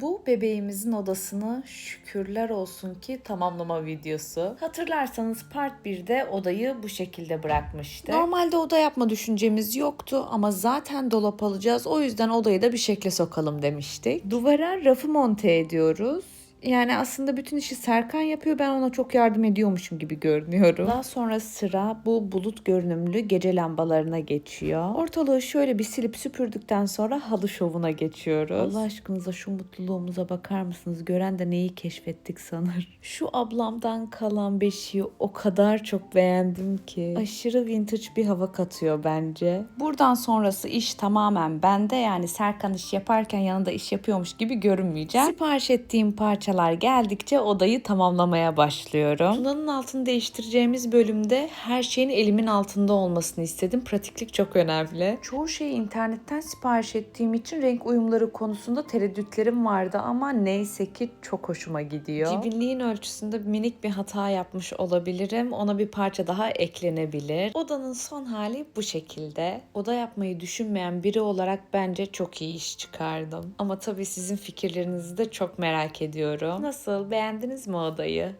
Bu bebeğimizin odasını şükürler olsun ki tamamlama videosu. Hatırlarsanız part 1'de odayı bu şekilde bırakmıştık. Normalde oda yapma düşüncemiz yoktu ama zaten dolap alacağız. O yüzden odayı da bir şekle sokalım demiştik. Duvara rafı monte ediyoruz. Yani aslında bütün işi Serkan yapıyor. Ben ona çok yardım ediyormuşum gibi görünüyorum. Daha sonra sıra bu bulut görünümlü gece lambalarına geçiyor. Ortalığı şöyle bir silip süpürdükten sonra halı şovuna geçiyoruz. Allah aşkınıza şu mutluluğumuza bakar mısınız? Gören de neyi keşfettik sanır. Şu ablamdan kalan beşiği o kadar çok beğendim ki. Aşırı vintage bir hava katıyor bence. Buradan sonrası iş tamamen bende. Yani Serkan iş yaparken yanında iş yapıyormuş gibi görünmeyeceğim. Sipariş ettiğim parçalar geldikçe odayı tamamlamaya başlıyorum. Tuna'nın altını değiştireceğimiz bölümde her şeyin elimin altında olmasını istedim. Pratiklik çok önemli. Çoğu şeyi internetten sipariş ettiğim için renk uyumları konusunda tereddütlerim vardı ama neyse ki çok hoşuma gidiyor. Cibinliğin ölçüsünde minik bir hata yapmış olabilirim. Ona bir parça daha eklenebilir. Odanın son hali bu şekilde. Oda yapmayı düşünmeyen biri olarak bence çok iyi iş çıkardım. Ama tabii sizin fikirlerinizi de çok merak ediyorum. Nasıl? Beğendiniz mi odayı?